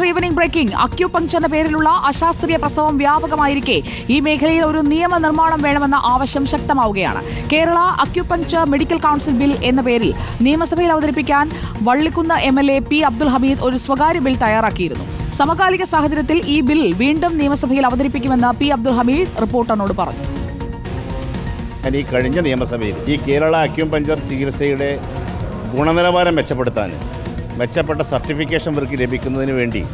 Evening breaking acupuncture എന്ന പേരിലുള്ള അശാസ്ത്രീയ പ്രസവം വ്യാപകമായിരിക്കെ. ഈ മേഖലയിൽ ഒരു നിയമനിർമ്മാണം വേണമെന്ന ആവശ്യം ശക്തമാവുകയാണ്. Kerala acupuncture medical council bill എന്ന പേരിൽ നിയമസഭയിൽ അവതരിപ്പിക്കാൻ Vallikkunnu M L A P Abdul Hameed ഒരു സ്വകാര്യ ബിൽ തയ്യാറാക്കിയിരുന്നു. സമകാലിക സാഹചര്യത്തിൽ ഈ ബിൽ വീണ്ടും നിയമസഭയിൽ അവതരിപ്പിക്കുമെന്ന് പി അബ്ദുൽ ഹമീദ് റിപ്പോർട്ടറിനോട് പറഞ്ഞു. ഈ കഴിഞ്ഞ നിയമസഭയിൽ ഈ കേരള അക്യൂപഞ്ചർ ചികിത്സയുടെ ഗുണനിലവാരം മെച്ചപ്പെടുത്താൻ മെച്ചപ്പെട്ട സർട്ടിഫിക്കേഷൻ വർക്ക് ലഭിക്കുന്നതിന് വേണ്ടി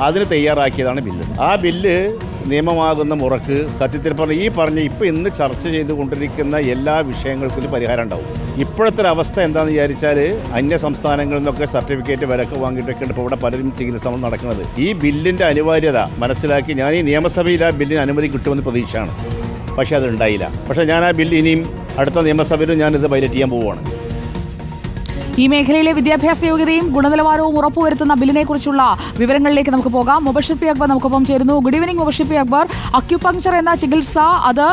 അതിന് തയ്യാറാക്കിയതാണ് ബില്ല്. ആ ബില്ല് നിയമമാകുന്ന മുറക്ക് സത്യത്തിൽ പറഞ്ഞ ഈ പറഞ്ഞ ഇപ്പോൾ ഇന്ന് ചർച്ച ചെയ്തുകൊണ്ടിരിക്കുന്ന എല്ലാ വിഷയങ്ങൾക്കും ഒരു പരിഹാരം ഉണ്ടാവും. ഇപ്പോഴത്തെ ഒരു അവസ്ഥ എന്താണെന്ന് വിചാരിച്ചാൽ അന്യ സംസ്ഥാനങ്ങളിൽ നിന്നൊക്കെ സർട്ടിഫിക്കറ്റ് വിലക്ക് വാങ്ങിയിട്ടൊക്കെയാണ് ഇപ്പോൾ ഇവിടെ പലരും ചികിത്സ നടക്കുന്നത്. ഈ ബില്ലിന്റെ അനിവാര്യത മനസ്സിലാക്കി ഞാൻ ഈ നിയമസഭയിൽ ആ ബില്ലിന് അനുമതി കിട്ടുമെന്ന് പ്രതീക്ഷയാണ്. പക്ഷേ അത് ഉണ്ടായില്ല. പക്ഷേ ഞാൻ ആ ബില്ല് ഇനിയും അടുത്ത നിയമസഭയിലും ഞാനിത് പൈലറ്റ് ചെയ്യാൻ പോവുകയാണ്. ഈ മേഖലയിലെ വിദ്യാഭ്യാസ യോഗ്യതയും ഗുണനിലവാരവും ഉറപ്പുവരുത്തുന്ന ബില്ലിനെക്കുറിച്ചുള്ള വിവരങ്ങളിലേക്ക് നമുക്ക് പോകാം. മുബഷിർ അക്ബർ നമുക്കൊപ്പം ചേരുന്നു. Good evening Mubashir Akbar. Acupuncture എന്ന ചികിത്സ അത്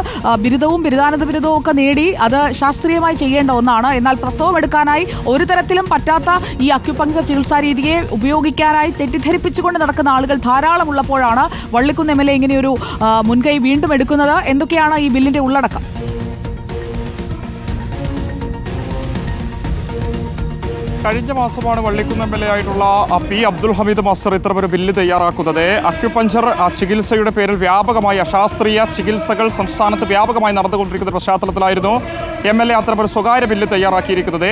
ബിരുദവും ബിരുദാനന്ത ബിരുദവും ഒക്കെ നേടി അത് ശാസ്ത്രീയമായി ചെയ്യേണ്ട ഒന്നാണ്. എന്നാൽ പ്രസവം എടുക്കാനായി ഒരു തരത്തിലും പറ്റാത്ത ഈ അക്യുപങ്ചർ ചികിത്സാ രീതിയെ ഉപയോഗിക്കാനായി തെറ്റിദ്ധരിപ്പിച്ചുകൊണ്ട് നടക്കുന്ന ആളുകൾ ധാരാളം ഉള്ളപ്പോഴാണ് വള്ളിക്കുന്ന് എം എൽ എ ഇങ്ങനെയൊരു മുൻകൈ വീണ്ടും എടുക്കുന്നത്. എന്തൊക്കെയാണ് ഈ ബില്ലിന്റെ ഉള്ളടക്കം? കഴിഞ്ഞ മാസമാണ് വള്ളിക്കുന്ന് എം എൽ എ ആയിട്ടുള്ള പി അബ്ദുൽ ഹമീദ് മാസ്റ്റർ ഇത്തരമൊരു ബില്ല് തയ്യാറാക്കുന്നത്. അക്യുപഞ്ചർ ചികിത്സയുടെ പേരിൽ വ്യാപകമായി അശാസ്ത്രീയ ചികിത്സകൾ സംസ്ഥാനത്ത് വ്യാപകമായി നടന്നുകൊണ്ടിരിക്കുന്ന പശ്ചാത്തലത്തിലായിരുന്നു. എം എൽ എ അത്തരമൊരു സ്വകാര്യ ബില്ല് തയ്യാറാക്കിയിരിക്കുന്നത്.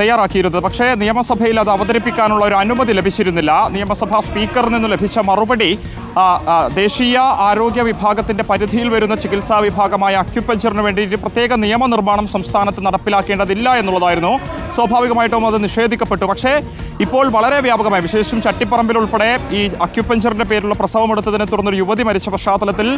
തയ്യാറാക്കിയിരുന്നത്. പക്ഷേ നിയമസഭയിൽ അത് അവതരിപ്പിക്കാനുള്ള ഒരു അനുമതി ലഭിച്ചിരുന്നില്ല. നിയമസഭാ സ്പീക്കറിൽ നിന്ന് ലഭിച്ച മറുപടി ദേശീയ ആരോഗ്യ വിഭാഗത്തിന്റെ പരിധിയിൽ വരുന്ന ചികിത്സാ വിഭാഗമായ അക്യുപഞ്ചറിന് വേണ്ടി പ്രത്യേക നിയമനിർമ്മാണം സംസ്ഥാനത്ത് നടപ്പിലാക്കേണ്ടതില്ല എന്നുള്ളതായിരുന്നു. സ്വാഭാവികമായിട്ടും അത് നിഷേധിക്കപ്പെട്ടു. പക്ഷേ ഇപ്പോൾ വളരെ വ്യാപകമായി വിശേഷിച്ചും ചട്ടിപ്പറമ്പിൽ ഉൾപ്പെടെ ഈ അക്യുപഞ്ചറിന്റെ പേരിലുള്ള പ്രസവം എടുത്തതിനെ തുടർന്നൊരു യുവതി മരിച്ച പശ്ചാത്തലത്തിൽ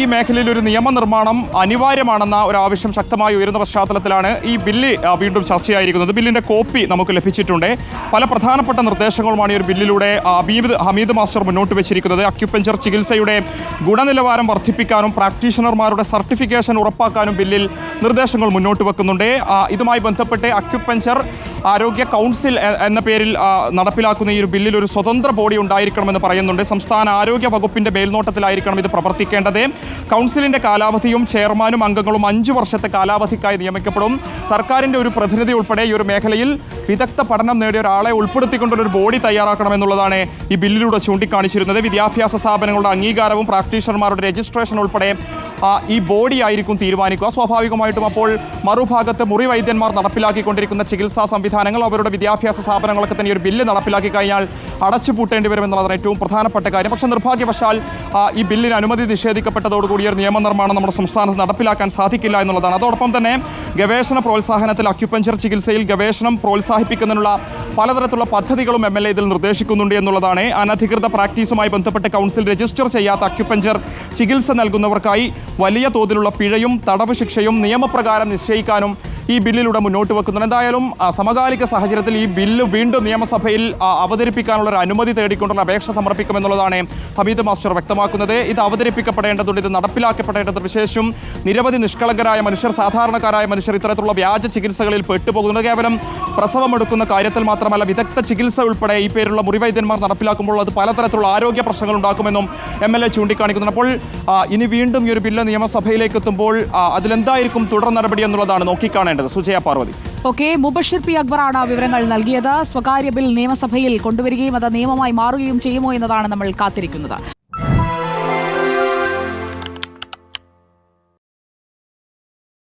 ഈ മേഖലയിൽ ഒരു നിയമനിർമ്മാണം അനിവാര്യമാണെന്ന ഒരു ആവശ്യം ശക്തമായി ഉയരുന്ന പശ്ചാത്തലത്തിലാണ് ഈ ബില്ല് വീണ്ടും ചർച്ചയായിരിക്കുന്നത്. ബില്ലിന്റെ കോപ്പി നമുക്ക് ലഭിച്ചിട്ടുണ്ട്. പല പ്രധാനപ്പെട്ട നിർദ്ദേശങ്ങളുമാണ് ഈ ഒരു ബില്ലിലൂടെ ഹമീദ് ഹമീദ് മാസ്റ്റർ മുന്നോട്ട് വെച്ചിരിക്കുന്നത്. അക്യുപഞ്ചർ ചികിത്സയുടെ ഗുണനിലവാരം വർദ്ധിപ്പിക്കാനും പ്രാക്ടീഷണർമാരുടെ സർട്ടിഫിക്കേഷൻ ഉറപ്പാക്കാനും ബില്ലിൽ നിർദ്ദേശങ്ങൾ മുന്നോട്ട് വെക്കുന്നുണ്ട്. ഇതുമായി ബന്ധപ്പെട്ട് അക്യുപഞ്ചർ ആരോഗ്യ കൗൺസിൽ എന്ന പേരിൽ നടപ്പിലാക്കുന്ന ഈ ഒരു ബില്ലിൽ ഒരു സ്വതന്ത്ര ബോഡി ഉണ്ടായിരിക്കണമെന്ന് പറയുന്നുണ്ട്. സംസ്ഥാന ആരോഗ്യ വകുപ്പിന്റെ മേൽനോട്ടത്തിലായിരിക്കണം ഇത് പ്രവർത്തിക്കേണ്ടത്. കൗൺസിലിന്റെ കാലാവധിയും ചെയർമാനും അംഗങ്ങളും അഞ്ചു വർഷത്തെ കാലാവധിക്കായി നിയമിക്കപ്പെടും. സർക്കാരിന്റെ ഒരു പ്രതിനിധി ഉൾപ്പെടെ ഈ ഒരു മേഖലയിൽ വിദഗ്ധ പഠനം നേടിയ ഒരാളെ ഉൾപ്പെടുത്തിക്കൊണ്ടൊരു ബോഡി തയ്യാറാക്കണമെന്നുള്ളതാണ് ഈ ബില്ലിലൂടെ ചൂണ്ടിക്കാണിച്ചിരുന്നത്. വിദ്യാഭ്യാസ സ്ഥാപനങ്ങളുടെ അംഗീകാരവും പ്രാക്ടീഷണർമാരുടെ രജിസ്ട്രേഷൻ ഉൾപ്പെടെ ഈ ബോഡി ആയിരിക്കും തീരുമാനിക്കുക. സ്വാഭാവികമായിട്ടും അപ്പോൾ മറുഭാഗത്ത് മുറി വൈദ്യന്മാർ നടപ്പിലാക്കിക്കൊണ്ടിരിക്കുന്ന ചികിത്സാ സംവിധാനങ്ങൾ അവരുടെ വിദ്യാഭ്യാസ സ്ഥാപനങ്ങളൊക്കെ തന്നെ ഒരു ബില്ല് നടപ്പിലാക്കി കഴിഞ്ഞാൽ അടച്ചുപൂട്ടേണ്ടി വരുമെന്നുള്ളതാണ് ഏറ്റവും പ്രധാനപ്പെട്ട കാര്യം. പക്ഷേ നിർഭാഗ്യവശാൽ ഈ ബില്ലിന് അനുമതി നിഷേധിക്കപ്പെട്ടതോടുകൂടി ഒരു നിയമനിർമ്മാണം നമ്മുടെ സംസ്ഥാനത്ത് നടപ്പിലാക്കാൻ സാധിക്കില്ല എന്നുള്ളതാണ്. അതോടൊപ്പം തന്നെ ഗവേഷണ പ്രോത്സാഹനത്തിൽ അക്യുപഞ്ചർ ചികിത്സയിൽ ഗവേഷണം പ്രോത്സാഹിപ്പിക്കുന്നതിനുള്ള പലതരത്തിലുള്ള പദ്ധതികളും എം എൽ എ ഇതിൽ നിർദ്ദേശിക്കുന്നുണ്ട് എന്നുള്ളതാണ്. അനധികൃത പ്രാക്ടീസുമായി ബന്ധപ്പെട്ട് കൗൺസിൽ രജിസ്റ്റർ ചെയ്യാത്ത അക്യുപഞ്ചർ ചികിത്സ നൽകുന്നവർക്കായി വലിയ തോതിലുള്ള പിഴയും തടവ് ശിക്ഷയും നിയമപ്രകാരം നിശ്ചയിക്കാനും ഈ ബില്ലിലൂടെ മുന്നോട്ട് വെക്കുന്നത് എന്തായാലും സമകാലിക സാഹചര്യത്തിൽ ഈ ബില്ല് വീണ്ടും നിയമസഭയിൽ അവതരിപ്പിക്കാനുള്ള ഒരു അനുമതി തേടിക്കൊണ്ടുള്ള അപേക്ഷ സമർപ്പിക്കുമെന്നുള്ളതാണ് ഹമീദ് മാസ്റ്റർ വ്യക്തമാക്കുന്നത്. ഇത് അവതരിപ്പിക്കപ്പെടേണ്ടതുണ്ട് ഇത് നടപ്പിലാക്കപ്പെടേണ്ടത് വിശേഷം നിരവധി നിഷ്കളങ്കരായ മനുഷ്യർ സാധാരണക്കാരായ മനുഷ്യർ ഇത്തരത്തിലുള്ള വ്യാജ ചികിത്സകളിൽ പെട്ടുപോകുന്നത് കേവലം പ്രസവമെടുക്കുന്ന കാര്യത്തിൽ മാത്രമല്ല വിദഗ്ധ ചികിത്സ ഉൾപ്പെടെ ഈ പേരുള്ള മുറിവൈദ്യന്മാർ നടപ്പിലാക്കുമ്പോൾ അത് പലതരത്തിലുള്ള ആരോഗ്യ പ്രശ്നങ്ങൾ ഉണ്ടാക്കുമെന്നും എം എൽ എ ചൂണ്ടിക്കാണിക്കുന്നുണ്ട്. അപ്പോൾ ഇനി വീണ്ടും ഈ ഒരു ബില്ല് നിയമസഭയിലേക്ക് എത്തുമ്പോൾ അതിലെന്തായിരിക്കും തുടർ നടപടി എന്നുള്ളതാണ് നോക്കിക്കാണേണ്ടത്. സുജയ പാർവതി. ഓക്കെ മുബഷിർ പി അക്ബറാണ് വിവരങ്ങൾ നൽകിയത്. സ്വകാര്യ ബിൽ നിയമസഭയിൽ കൊണ്ടുവരികയും അത് നിയമമായി മാറുകയും ചെയ്യുമോ എന്നതാണ് നമ്മൾ കാത്തിരിക്കുന്നത്.